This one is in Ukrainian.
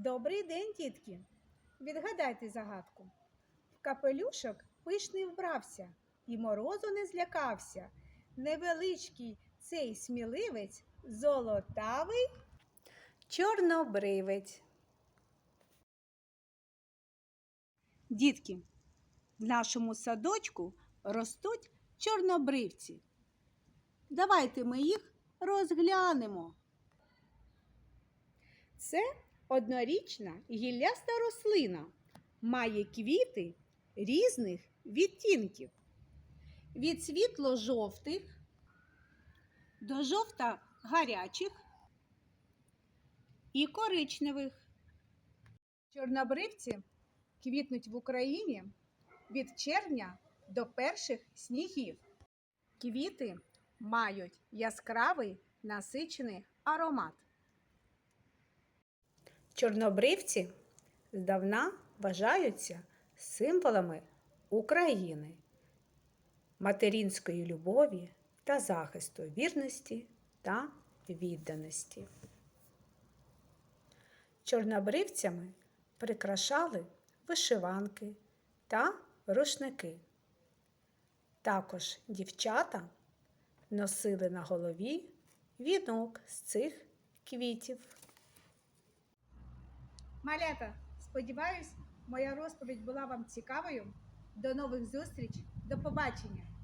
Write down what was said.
Добрий день, дітки. Відгадайте загадку. В капелюшок пишний вбрався і морозу не злякався. Невеличкий цей сміливець, золотавий чорнобривець. Дітки, в нашому садочку ростуть чорнобривці. Давайте ми їх розглянемо. Це однорічна гілляста рослина. Має квіти різних відтінків. Від світло-жовтих до жовто-гарячих і коричневих. Чорнобривці квітнуть в Україні від червня до перших снігів. Квіти мають яскравий насичений аромат. Чорнобривці здавна вважаються символами України, материнської любові та захисту вірності та відданості. Чорнобривцями прикрашали вишиванки та рушники. Також дівчата носили на голові вінок з цих квітів. Малята, сподіваюсь, моя розповідь була вам цікавою. До нових зустріч, до побачення!